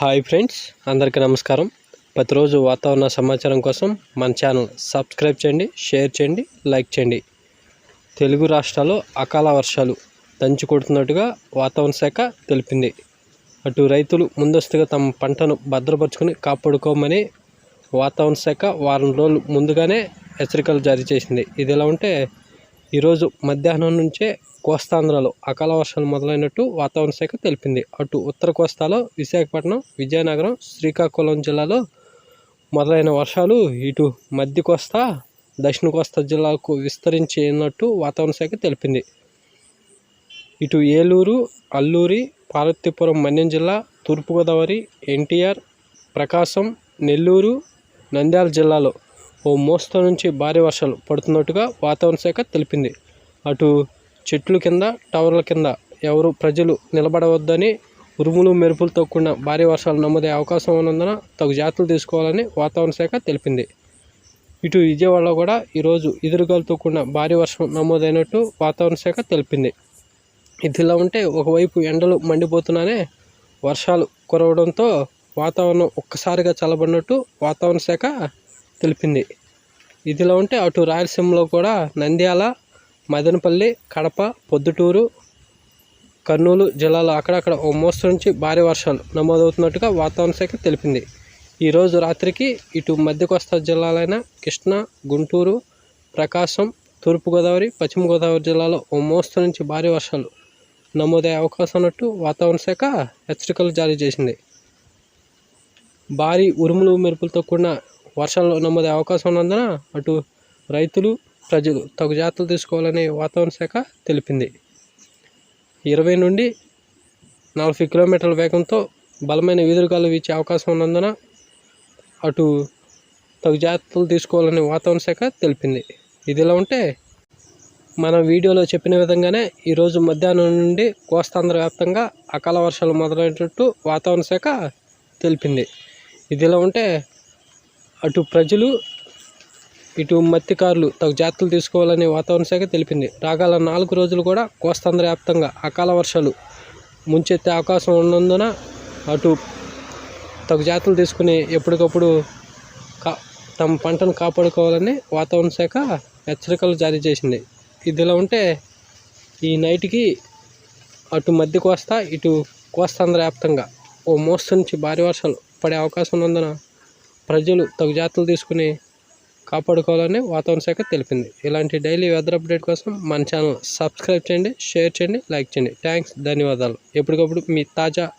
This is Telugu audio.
హాయ్ ఫ్రెండ్స్ అందరికీ నమస్కారం. ప్రతిరోజు వాతావరణ సమాచారం కోసం మన ఛానల్ సబ్స్క్రైబ్ చేయండి షేర్ చేయండి లైక్ చేయండి. తెలుగు రాష్ట్రాల్లో అకాల వర్షాలు దంచి కొడుతున్నట్టుగా వాతావరణ శాఖ తెలిపింది. అటు రైతులు ముందస్తుగా తమ పంటను భద్రపరుచుకొని కాపాడుకోమని వాతావరణ శాఖ వారం రోజులు ముందుగానే హెచ్చరికలు జారీ చేసింది. ఇది ఎలా ఉంటే ఈరోజు మధ్యాహ్నం నుంచే కోస్తాంధ్రలో అకాల వర్షాలు మొదలైనట్టు వాతావరణ శాఖ తెలిపింది. అటు ఉత్తర కోస్తాలో విశాఖపట్నం విజయనగరం శ్రీకాకుళం జిల్లాలో మొదలైన వర్షాలు ఇటు మధ్య కోస్తా దక్షిణ కోస్తా జిల్లాకు విస్తరించినట్టు వాతావరణ శాఖ తెలిపింది. ఇటు ఏలూరు అల్లూరి పార్వతీపురం మన్యం జిల్లా తూర్పుగోదావరి ఎన్టీఆర్ ప్రకాశం నెల్లూరు నంద్యాల జిల్లాలో ఓ మోస్తరు నుంచి భారీ వర్షాలు పడుతున్నట్టుగా వాతావరణ శాఖ తెలిపింది. అటు చెట్ల కింద టవర్ల కింద ఎవరు ప్రజలు నిలబడవద్దని ఉరుములు మెరుపులతో కూడిన భారీ వర్షాలు నమోదే అవకాశం ఉన్నందున తగు జాగ్రత్తలు తీసుకోవాలని వాతావరణ శాఖ తెలిపింది. ఇటు విజయవాడలో కూడా ఈరోజు ఎదురుగాలతో కూడిన భారీ వర్షం నమోదైనట్టు వాతావరణ శాఖ తెలిపింది. ఇదిలా ఉంటే ఒకవైపు ఎండలు మండిపోతున్నానే వర్షాలు కురవడంతో వాతావరణం ఒక్కసారిగా చల్లబడినట్టు వాతావరణ శాఖ తెలిపింది. ఇదిలా ఉంటే అటు రాయలసీమలో కూడా నంద్యాల మదనపల్లి కడప పొద్దుటూరు కర్నూలు జిల్లాలో అక్కడక్కడ ఓ మోస్తరు నుంచి భారీ వర్షాలు నమోదవుతున్నట్టుగా వాతావరణ శాఖ తెలిపింది. ఈరోజు రాత్రికి ఇటు మధ్య కోస్తా జిల్లాలైన కృష్ణా గుంటూరు ప్రకాశం తూర్పుగోదావరి పశ్చిమ గోదావరి జిల్లాలో ఓ మోస్తరు నుంచి భారీ వర్షాలు నమోదయ్యే అవకాశం ఉన్నట్టు వాతావరణ శాఖ హెచ్చరికలు జారీ చేసింది. భారీ ఉరుములు మెరుపులతో కూడిన వర్షాలు నమ్మదే అవకాశం ఉన్నందున అటు రైతులు ప్రజలు తగు జాగ్రత్తలు తీసుకోవాలని వాతావరణ శాఖ తెలిపింది. ఇరవై నుండి నలభై కిలోమీటర్ల వేగంతో బలమైన వీధురుగాలు వీచే అవకాశం ఉన్నందున అటు తగు జాగ్రత్తలు తీసుకోవాలని వాతావరణ శాఖ తెలిపింది. ఇదిలా ఉంటే మన వీడియోలో చెప్పిన విధంగానే ఈరోజు మధ్యాహ్నం నుండి కోస్తాంధ్ర వ్యాప్తంగా అకాల వర్షాలు మొదలైనట్టు వాతావరణ శాఖ తెలిపింది. ఇదిలా ఉంటే అటు ప్రజలు ఇటు మత్స్యకారులు తగు జాగ్రత్తలు తీసుకోవాలని వాతావరణ శాఖ తెలిపింది. రాగల నాలుగు రోజులు కూడా కోస్తాంధ్ర వ్యాప్తంగా అకాల వర్షాలు ముంచెత్తే అవకాశం ఉన్నందున అటు తగు జాగ్రత్తలు తీసుకుని ఎప్పటికప్పుడు కా తమ పంటను కాపాడుకోవాలని వాతావరణ శాఖ హెచ్చరికలు జారీ చేసింది. ఇదిలా ఉంటే ఈ నైట్కి అటు మధ్య కోస్తా ఇటు కోస్తాంధ్ర వ్యాప్తంగా ఓ మోస్తు నుంచి భారీ వర్షాలు పడే అవకాశం ఉన్నందున ప్రజలు తగు జాగ్రత్తలు తీసుకుని కాపాడుకోవాలని వాతావరణ శాఖ తెలిపింది. ఇలాంటి డైలీ వెదర్ అప్డేట్ కోసం మన ఛానల్ సబ్స్క్రైబ్ చేయండి షేర్ చేయండి లైక్ చేయండి. థ్యాంక్స్ ధన్యవాదాలు. ఎప్పటికప్పుడు మీ తాజా